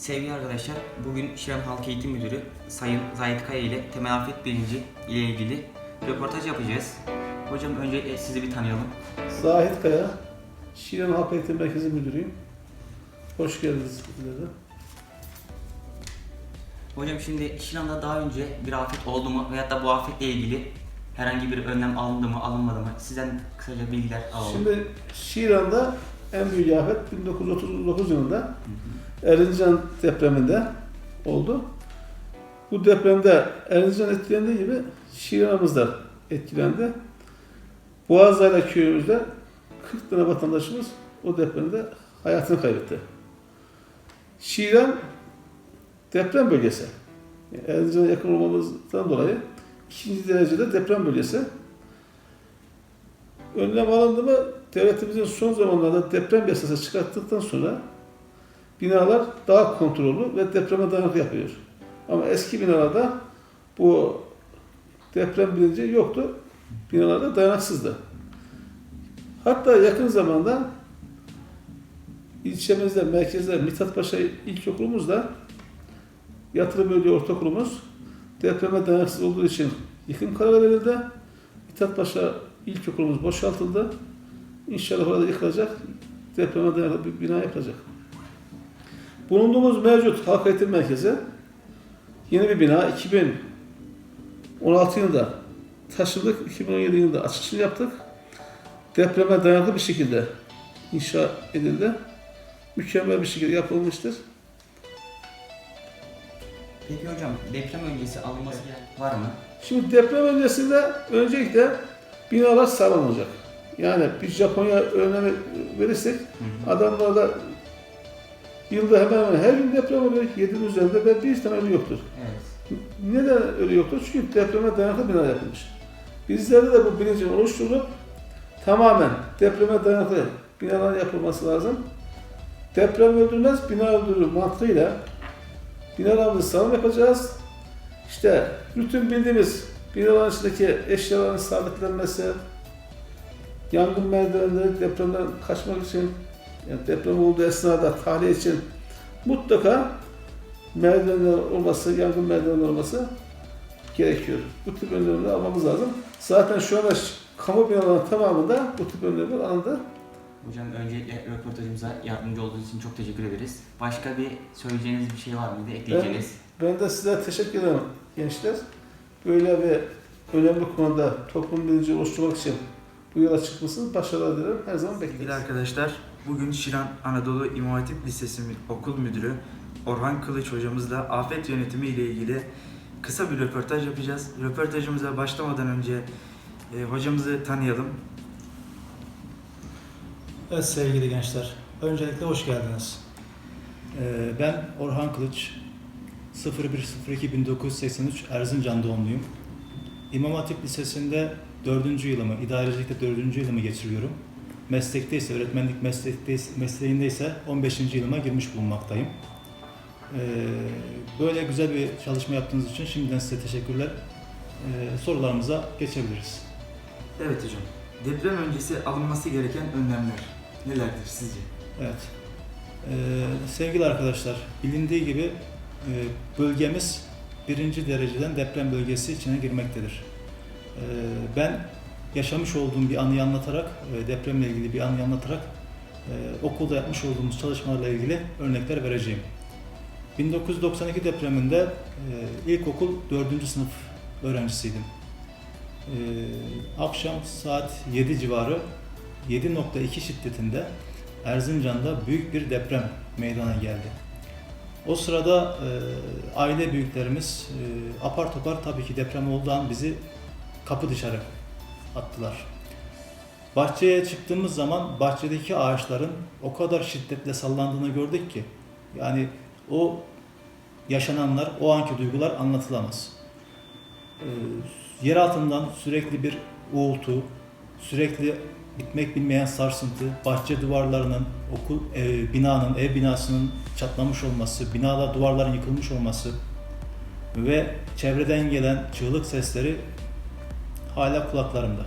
Sevgili arkadaşlar, bugün Şiran Halk Eğitim Müdürü Sayın Zahit Kaya ile temel afet bilinci ile ilgili röportaj yapacağız. Hocam önce sizi bir tanıyalım. Zahit Kaya, Şiran Halk Eğitim Merkezi Müdürüyüm. Hoş geldiniz sizlere. Hocam şimdi Şiran'da daha önce bir afet oldu mu veyahut da bu afetle ilgili herhangi bir önlem alındı mı alınmadı mı? Sizden kısaca bilgiler alalım. Şimdi Şiran'da en büyük afet 1939 yılında Erzincan depreminde oldu. Bu depremde Erzincan etkilendiği gibi Şiran'ımız da etkilendi. Boğazlarla köyümüzde 40 tane vatandaşımız o depremde hayatını kaybetti. Şiran deprem bölgesi. Erzincan'a yakın olmamızdan dolayı ikinci derecede deprem bölgesi. Önlem alındı mı devletimizin son zamanlarda deprem yasası çıkarttıktan sonra binalar daha kontrollü ve depreme dayanıklı yapıyor. Ama eski binalarda bu deprem bilinci yoktu. Binalarda dayanıksızdı. Hatta yakın zamanda ilçemizde, merkezde Mithat Paşa İlkokulumuzda yatılı bölge ortaokulumuz depreme dayanıksız olduğu için yıkım kararı verildi. Mithat Paşa İlkokulumuz boşaltıldı. İnşallah orada yıkılacak, depreme dayanıklı bir bina yapılacak. Bulunduğumuz mevcut halk eğitim merkezi yeni bir bina 2016 yılında taşıdık, 2017 yılında açılışını yaptık. Depreme dayanıklı bir şekilde inşa edildi. Mükemmel bir şekilde yapılmıştır. Peki hocam deprem öncesi alınması var mı? Şimdi deprem öncesinde öncelikle binalar sağlam olacak. Yani biz Japonya örneği verirsek adamlarda yılda hemen hemen her gün deprem oluyor. 7'nin üzerinde ve bir tane ölü yoktur. Evet. Neden ölü yoktur? Çünkü depreme dayanıklı bina yapılmış. Bizlerde de bu bilincin oluşturulup tamamen depreme dayanıklı binaların yapılması lazım. Deprem öldürmez, bina öldürür mantığıyla binalarımızı sağlam yapacağız. İşte bütün bildiğimiz binaların içindeki eşyaların sabitlenmesi, yangın merdivenleri depremden kaçmak için, yani deprem olduğu esnada tahliye için mutlaka merdivenler olması, yangın merdivenleri olması gerekiyor. Bu tip önlemleri almamız lazım. Zaten şu anda kamu binalarının tamamında bu tip önlemler alındı. Hocam öncelikle röportajımıza yardımcı olduğunuz için çok teşekkür ederiz. Başka bir söyleyeceğiniz bir şey var mıydı? Ekleyeceğiniz? Ben de size teşekkür ederim gençler. Böyle bir önemli konuda toplum bilinci oluşturmak için bu yola çıkmışsınız. Başarılar dilerim. Her zaman Sevgili bekleriz. arkadaşlar, bugün Şiran Anadolu İmam Hatip Lisesi Okul Müdürü Orhan Kılıç hocamızla afet yönetimi ile ilgili kısa bir röportaj yapacağız. Röportajımıza başlamadan önce e, hocamızı tanıyalım. Evet sevgili gençler, öncelikle hoş geldiniz. Ee, ben Orhan Kılıç, 01.02.1983 Erzincan doğumluyum. İmam Hatip Lisesi'nde 4. yılımı, idarecilikte 4. yılımı geçiriyorum. Meslekte ise, öğretmenlik meslekte, mesleğinde ise 15. yılıma girmiş bulunmaktayım. Ee, böyle güzel bir çalışma yaptığınız için şimdiden size teşekkürler. Ee, sorularımıza geçebiliriz. Evet hocam, deprem öncesi alınması gereken önlemler nelerdir sizce? Evet. Ee, sevgili arkadaşlar, bilindiği gibi e, bölgemiz birinci dereceden deprem bölgesi içine girmektedir. Ben yaşamış olduğum bir anıyı anlatarak, e, depremle ilgili bir anıyı anlatarak e, okulda yapmış olduğumuz çalışmalarla ilgili örnekler vereceğim. 1992 depreminde e, ilkokul 4. sınıf öğrencisiydim. Akşam saat 7 civarı 7.2 şiddetinde Erzincan'da büyük bir deprem meydana geldi. O sırada e, aile büyüklerimiz e, apar topar tabii ki deprem olduğu an bizi kapı dışarı attılar. Bahçeye çıktığımız zaman bahçedeki ağaçların o kadar şiddetle sallandığını gördük ki yani o yaşananlar, o anki duygular anlatılamaz. E, yer altından sürekli bir uğultu, sürekli bitmek bilmeyen sarsıntı, bahçe duvarlarının, okul ev, binanın, ev binasının çatlamış olması, binada duvarların yıkılmış olması ve çevreden gelen çığlık sesleri hala kulaklarımda.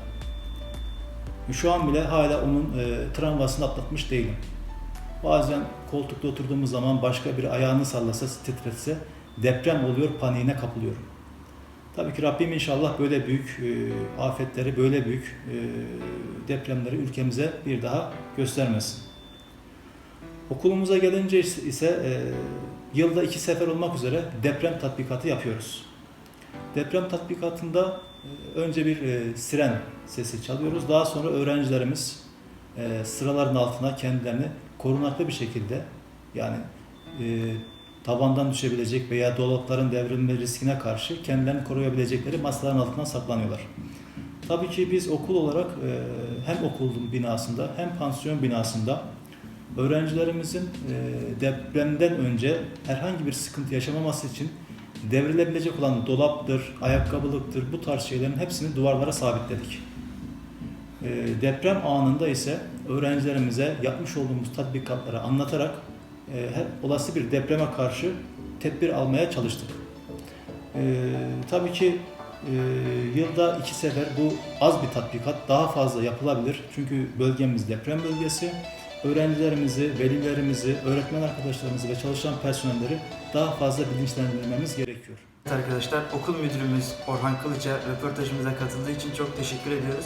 Şu an bile hala onun e, travmasını atlatmış değilim. Bazen koltukta oturduğumuz zaman başka bir ayağını sallasa, titretse deprem oluyor, paniğine kapılıyorum. Tabii ki Rabbim inşallah böyle büyük e, afetleri, böyle büyük e, depremleri ülkemize bir daha göstermesin. Okulumuza gelince ise e, yılda iki sefer olmak üzere deprem tatbikatı yapıyoruz. Deprem tatbikatında önce bir e, siren sesi çalıyoruz. Daha sonra öğrencilerimiz e, sıraların altına kendilerini korunaklı bir şekilde yani e, tavandan düşebilecek veya dolapların devrilme riskine karşı kendilerini koruyabilecekleri masaların altına saklanıyorlar. Tabii ki biz okul olarak e, hem okulun binasında hem pansiyon binasında öğrencilerimizin depremden önce herhangi bir sıkıntı yaşamaması için devrilebilecek olan dolaptır, ayakkabılıktır bu tarz şeylerin hepsini duvarlara sabitledik. E, deprem anında ise öğrencilerimize yapmış olduğumuz tatbikatları anlatarak e, olası bir depreme karşı tedbir almaya çalıştık. E, tabii ki e, yılda iki sefer bu az bir tatbikat daha fazla yapılabilir. Çünkü bölgemiz deprem bölgesi. Öğrencilerimizi, velilerimizi, öğretmen arkadaşlarımızı ve çalışan personelleri daha fazla bilinçlendirmemiz gerekiyor. Evet arkadaşlar okul müdürümüz Orhan Kılıç'a röportajımıza katıldığı için çok teşekkür ediyoruz.